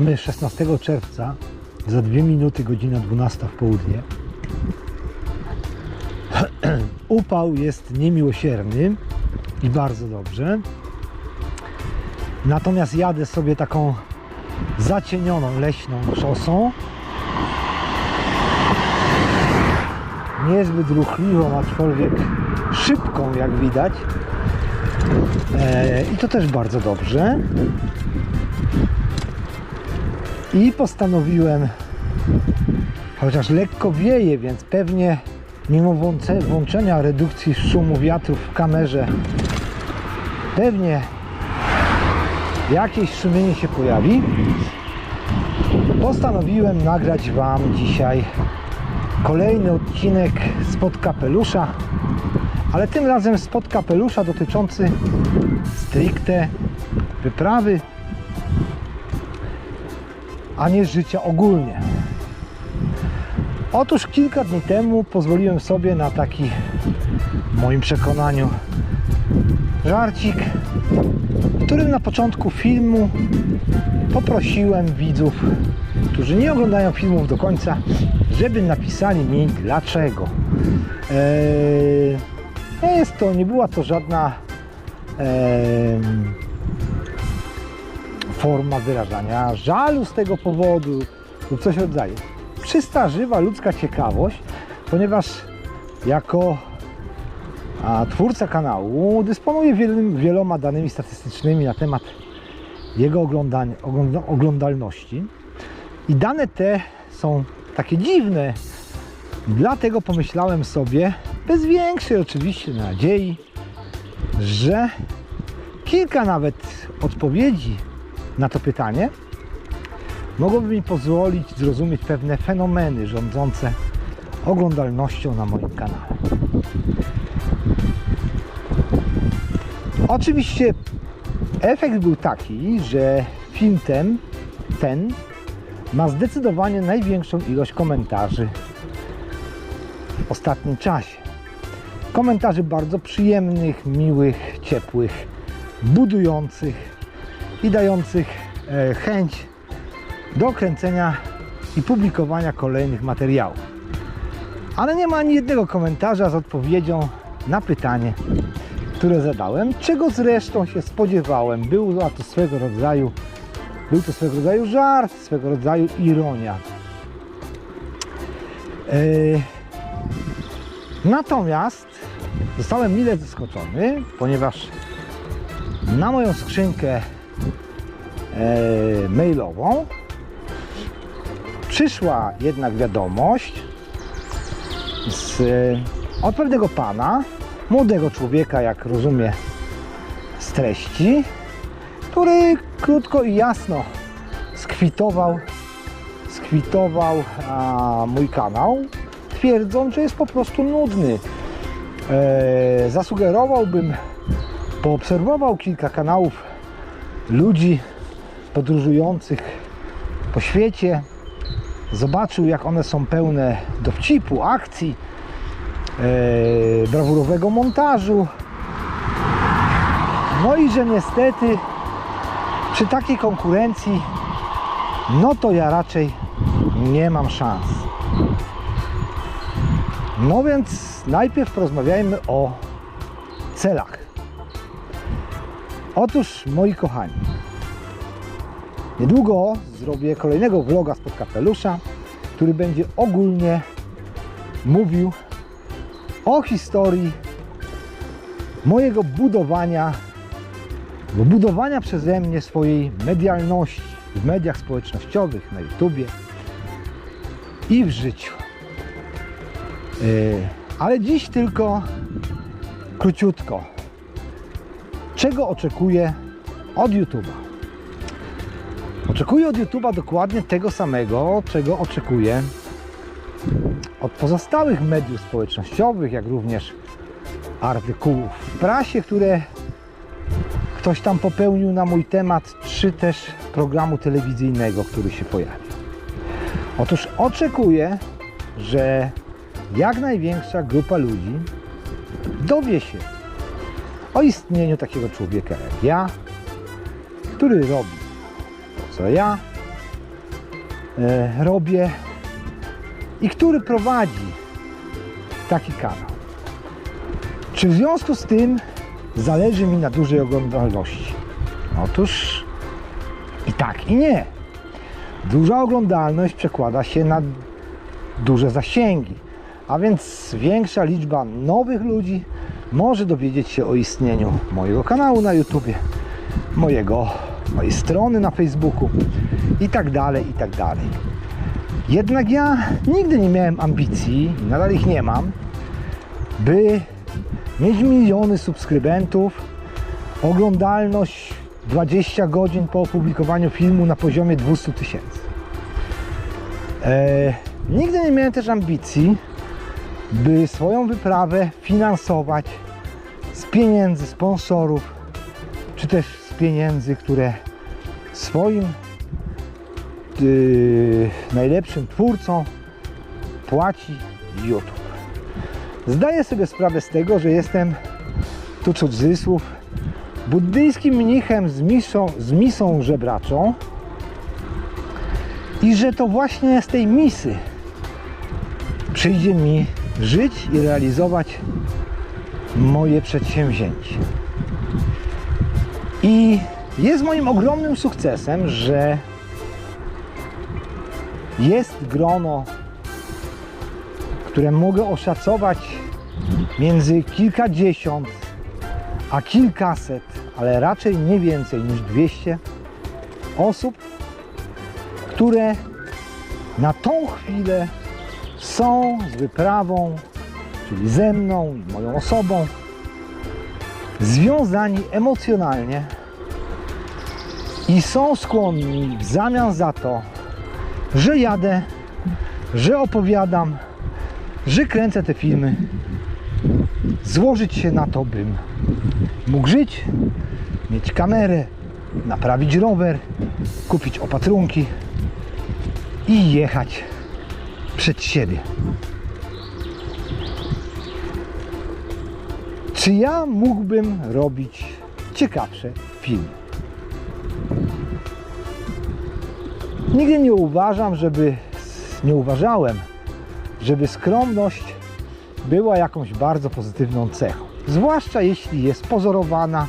Mamy 16 czerwca, za dwie minuty godzina 12 w południe. Upał jest niemiłosierny i bardzo dobrze. Natomiast jadę sobie taką zacienioną leśną szosą. Niezbyt ruchliwą, aczkolwiek szybką, jak widać. E, I to też bardzo dobrze. I postanowiłem, chociaż lekko wieje, więc pewnie mimo włącze- włączenia redukcji szumu wiatru w kamerze, pewnie jakieś szumienie się pojawi. Postanowiłem nagrać Wam dzisiaj kolejny odcinek spod kapelusza, ale tym razem spod kapelusza dotyczący stricte wyprawy, a nie życia ogólnie. Otóż kilka dni temu pozwoliłem sobie na taki, w moim przekonaniu, żarcik, w którym na początku filmu poprosiłem widzów, którzy nie oglądają filmów do końca, żeby napisali mi dlaczego. Eee, nie jest to, nie była to żadna em, forma wyrażania żalu z tego powodu lub coś w rodzaju. Czysta, żywa ludzka ciekawość, ponieważ jako a, twórca kanału dysponuję wielym, wieloma danymi statystycznymi na temat jego oglądań, ogląda, oglądalności. I dane te są takie dziwne, dlatego pomyślałem sobie, bez większej oczywiście nadziei, że kilka nawet odpowiedzi na to pytanie mogłoby mi pozwolić zrozumieć pewne fenomeny rządzące oglądalnością na moim kanale. Oczywiście efekt był taki, że film ten, ten ma zdecydowanie największą ilość komentarzy w ostatnim czasie. Komentarzy bardzo przyjemnych, miłych, ciepłych, budujących i dających e, chęć do kręcenia i publikowania kolejnych materiałów. Ale nie ma ani jednego komentarza z odpowiedzią na pytanie, które zadałem, czego zresztą się spodziewałem. Był to swego rodzaju, był to swego rodzaju żart, swego rodzaju ironia. E, Natomiast zostałem mile zaskoczony, ponieważ na moją skrzynkę e, mailową przyszła jednak wiadomość z, od pewnego pana, młodego człowieka, jak rozumie z treści, który krótko i jasno skwitował, skwitował a, mój kanał, twierdząc, że jest po prostu nudny. E, zasugerowałbym, poobserwował kilka kanałów ludzi podróżujących po świecie, zobaczył jak one są pełne dowcipu, akcji, e, brawurowego montażu. No i że niestety przy takiej konkurencji, no to ja raczej nie mam szans. No więc najpierw porozmawiajmy o celach. Otóż, moi kochani, niedługo zrobię kolejnego vloga spod kapelusza, który będzie ogólnie mówił o historii mojego budowania, budowania przeze mnie swojej medialności w mediach społecznościowych, na YouTubie i w życiu. Yy, Ale dziś tylko króciutko. Czego oczekuję od YouTube'a? Oczekuję od YouTube'a dokładnie tego samego, czego oczekuję od pozostałych mediów społecznościowych, jak również artykułów w prasie, które ktoś tam popełnił na mój temat, czy też programu telewizyjnego, który się pojawił. Otóż oczekuję, że jak największa grupa ludzi dowie się o istnieniu takiego człowieka jak ja, który robi to, co ja e, robię i który prowadzi taki kanał. Czy w związku z tym zależy mi na dużej oglądalności? Otóż i tak, i nie. Duża oglądalność przekłada się na duże zasięgi, a więc większa liczba nowych ludzi może dowiedzieć się o istnieniu mojego kanału na YouTubie, mojego, mojej strony na Facebooku i tak dalej, i tak dalej. Jednak ja nigdy nie miałem ambicji, nadal ich nie mam, by mieć miliony subskrybentów, oglądalność 20 godzin po opublikowaniu filmu na poziomie 200 tysięcy. E, nigdy nie miałem też ambicji, by swoją wyprawę finansować z pieniędzy sponsorów, czy też z pieniędzy, które swoim yy, najlepszym twórcom płaci YouTube. Zdaję sobie sprawę z tego, że jestem tu cudzysłów buddyjskim mnichem z misą, z misą żebraczą i że to właśnie z tej misy przyjdzie mi żyć i realizować moje przedsięwzięcie. I jest moim ogromnym sukcesem, że jest grono, które mogę oszacować między kilkadziesiąt a kilkaset, ale raczej nie więcej niż 200 osób, które na tą chwilę są z wyprawą, czyli ze mną i moją osobą, związani emocjonalnie i są skłonni w zamian za to, że jadę, że opowiadam, że kręcę te filmy, złożyć się na to, bym mógł żyć, mieć kamerę, naprawić rower, kupić opatrunki i jechać przed siebie. Czy ja mógłbym robić ciekawsze filmy? Nigdy nie uważam, żeby nie uważałem, żeby skromność była jakąś bardzo pozytywną cechą. Zwłaszcza jeśli jest pozorowana,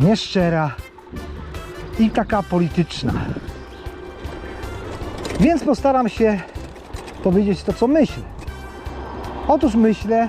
nieszczera i taka polityczna. Więc postaram się powiedzieć to, co myślę. Otóż myślę,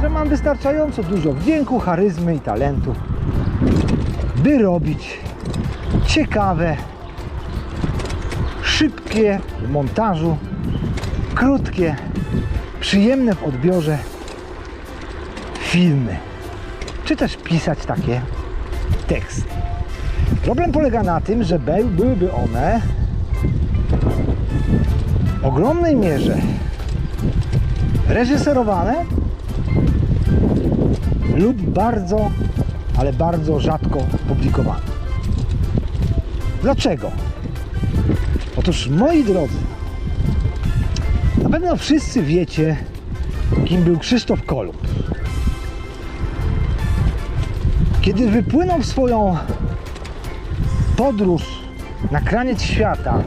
że mam wystarczająco dużo wdzięku, charyzmy i talentu, by robić ciekawe, szybkie w montażu, krótkie, przyjemne w odbiorze filmy, czy też pisać takie teksty. Problem polega na tym, że byłyby one w ogromnej mierze reżyserowane lub bardzo, ale bardzo rzadko publikowane. Dlaczego? Otóż moi drodzy, na pewno wszyscy wiecie, kim był Krzysztof Kolumb. Kiedy wypłynął w swoją podróż na kraniec świata,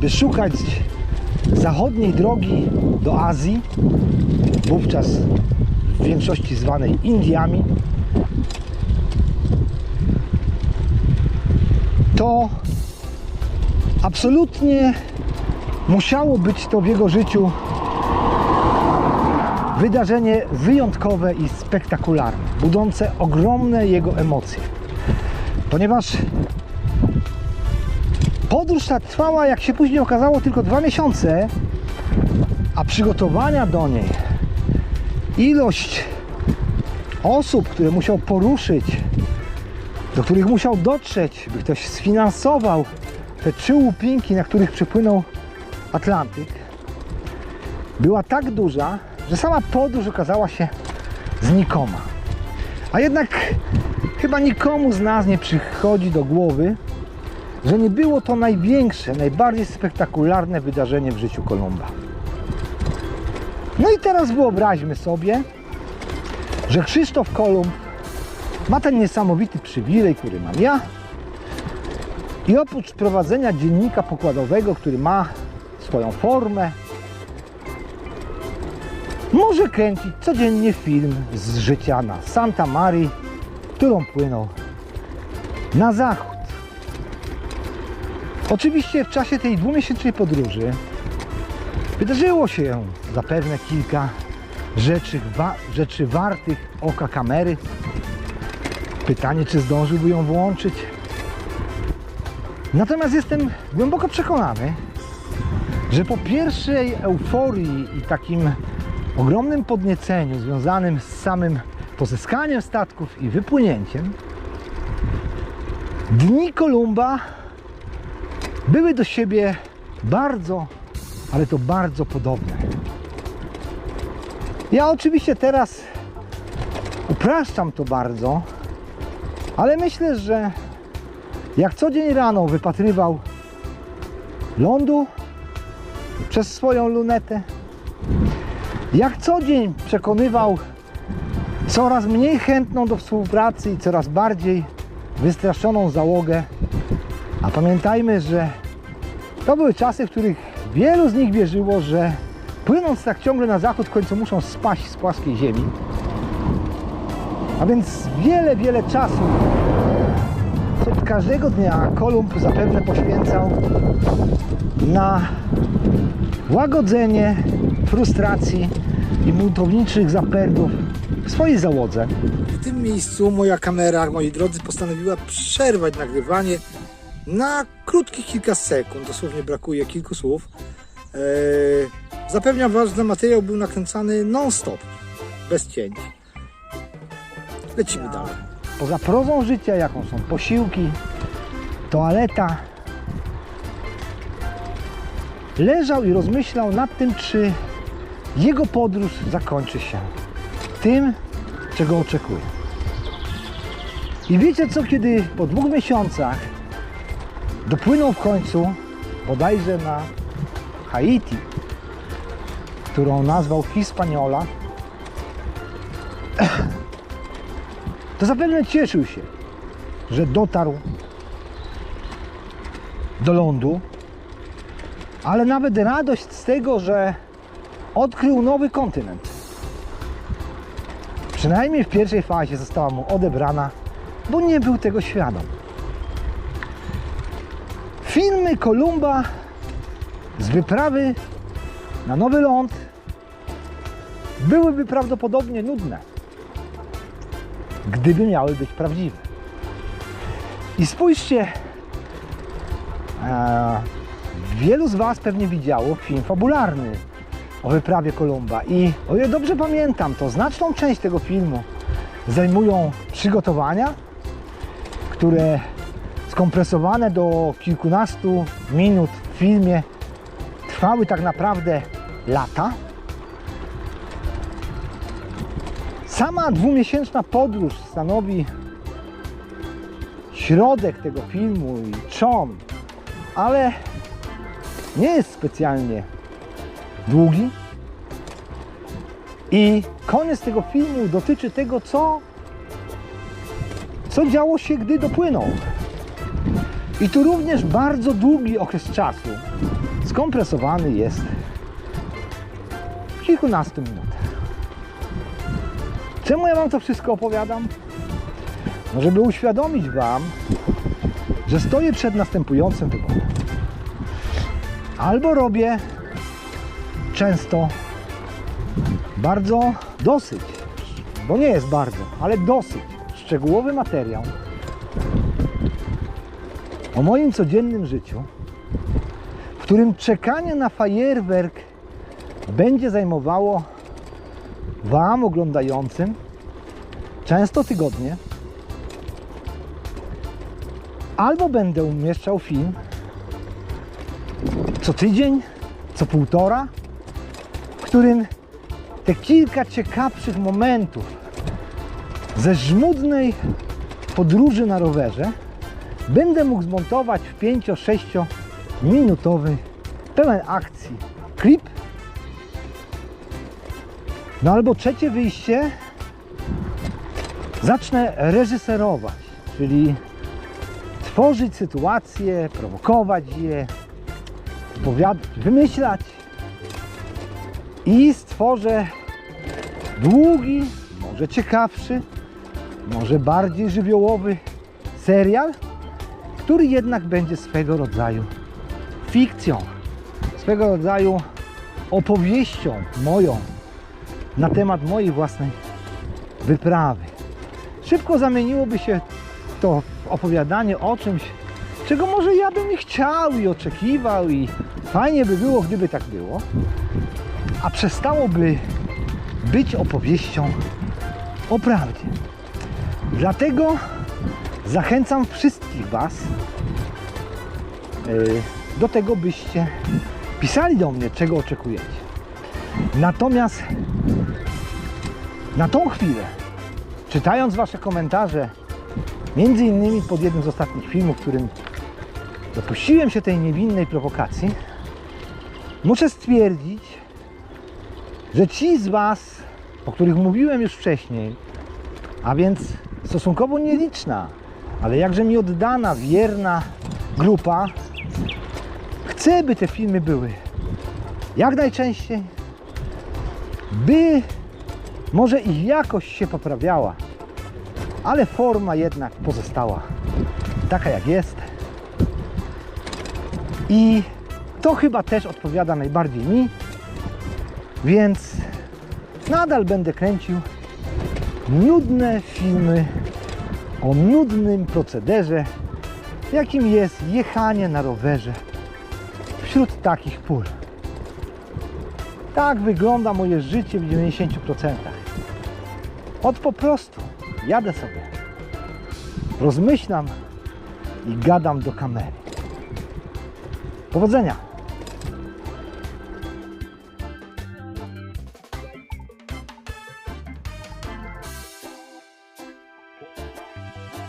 by szukać zachodniej drogi do Azji, wówczas w większości zwanej Indiami, to absolutnie musiało być to w jego życiu wydarzenie wyjątkowe i spektakularne, budzące ogromne jego emocje. Ponieważ podróż ta trwała, jak się później okazało, tylko dwa miesiące, a przygotowania do niej, ilość osób, które musiał poruszyć, do których musiał dotrzeć, by ktoś sfinansował te trzy łupinki, na których przepłynął Atlantyk, była tak duża, że sama podróż okazała się znikoma. A jednak chyba nikomu z nas nie przychodzi do głowy, że nie było to największe, najbardziej spektakularne wydarzenie w życiu Kolumba. No i teraz wyobraźmy sobie, że Krzysztof Kolumb ma ten niesamowity przywilej, który mam ja, I oprócz prowadzenia dziennika pokładowego, który ma swoją formę, może kręcić codziennie film z życia na Santa Marii, którą płynął na zachód. Oczywiście w czasie tej dwumiesięcznej podróży wydarzyło się zapewne kilka rzeczy, wa- rzeczy wartych oka kamery. Pytanie, czy zdążyłby ją włączyć. Natomiast jestem głęboko przekonany, że po pierwszej euforii i takim ogromnym podnieceniu związanym z samym pozyskaniem statków i wypłynięciem, dni Kolumba były do siebie bardzo, ale to bardzo podobne. Ja oczywiście teraz upraszczam to bardzo, ale myślę, że jak co dzień rano wypatrywał lądu przez swoją lunetę, jak co dzień przekonywał coraz mniej chętną do współpracy i coraz bardziej wystraszoną załogę, a pamiętajmy, że to były czasy, w których wielu z nich wierzyło, że płynąc tak ciągle na zachód, w końcu muszą spaść z płaskiej ziemi. A więc wiele, wiele czasu co każdego dnia Kolumb zapewne poświęcał na łagodzenie frustracji i buntowniczych zapędów w swojej załodze. W tym miejscu moja kamera, moi drodzy, postanowiła przerwać nagrywanie na krótkich kilka sekund. Dosłownie brakuje kilku słów. Eee, zapewniam Was, że materiał był nakręcany non-stop, bez cięć. Lecimy dalej. Poza prozą życia, jaką są posiłki, toaleta, leżał i rozmyślał nad tym, czy jego podróż zakończy się tym, czego oczekuje. I wiecie co, kiedy po dwóch miesiącach dopłynął w końcu bodajże na Haiti, którą nazwał Hispaniola, to zapewne cieszył się, że dotarł do lądu, ale nawet radość z tego, że odkrył nowy kontynent. Przynajmniej w pierwszej fazie została mu odebrana, bo nie był tego świadom. Filmy Kolumba z wyprawy na nowy ląd byłyby prawdopodobnie nudne, gdyby miały być prawdziwe. I spójrzcie, e, wielu z Was pewnie widziało film fabularny o wyprawie Kolumba i o ile dobrze pamiętam, to znaczną część tego filmu zajmują przygotowania, które skompresowane do kilkunastu minut w filmie trwały tak naprawdę lata. Sama dwumiesięczna podróż stanowi środek tego filmu i trzon, ale nie jest specjalnie długi. I koniec tego filmu dotyczy tego, co, co działo się, gdy dopłynął. I tu również bardzo długi okres czasu skompresowany jest w kilkunastu minutach. Czemu ja Wam to wszystko opowiadam? No, żeby uświadomić Wam, że stoję przed następującym wyborem. Albo robię często bardzo dosyć, bo nie jest bardzo, ale dosyć szczegółowy materiał o moim codziennym życiu, w którym czekanie na fajerwerk będzie zajmowało Wam oglądającym często tygodnie, albo będę umieszczał film co tydzień, co półtora, w którym te kilka ciekawszych momentów ze żmudnej podróży na rowerze będę mógł zmontować w 5-6 minutowy pełen akcji klip. No albo trzecie wyjście zacznę reżyserować, czyli tworzyć sytuacje, prowokować je, wymyślać i stworzę długi, może ciekawszy, może bardziej żywiołowy serial, który jednak będzie swego rodzaju fikcją, swego rodzaju opowieścią moją na temat mojej własnej wyprawy. Szybko zamieniłoby się to w opowiadanie o czymś, czego może ja bym i chciał i oczekiwał i fajnie by było, gdyby tak było, a przestałoby być opowieścią o prawdzie. Dlatego zachęcam wszystkich Was yy, do tego, byście pisali do mnie, czego oczekujecie. Natomiast na tą chwilę, czytając Wasze komentarze, między innymi pod jednym z ostatnich filmów, w którym dopuściłem się tej niewinnej prowokacji, muszę stwierdzić, że ci z Was, o których mówiłem już wcześniej, a więc stosunkowo nieliczna, ale jakże mi oddana, wierna grupa, chce, by te filmy były jak najczęściej, by może ich jakość się poprawiała, ale forma jednak pozostała taka jak jest. I to chyba też odpowiada najbardziej mi, więc nadal będę kręcił nudne filmy o nudnym procederze, jakim jest jechanie na rowerze wśród takich pól. Tak wygląda moje życie w 90%. Od po prostu jadę sobie, rozmyślam i gadam do kamery. Powodzenia!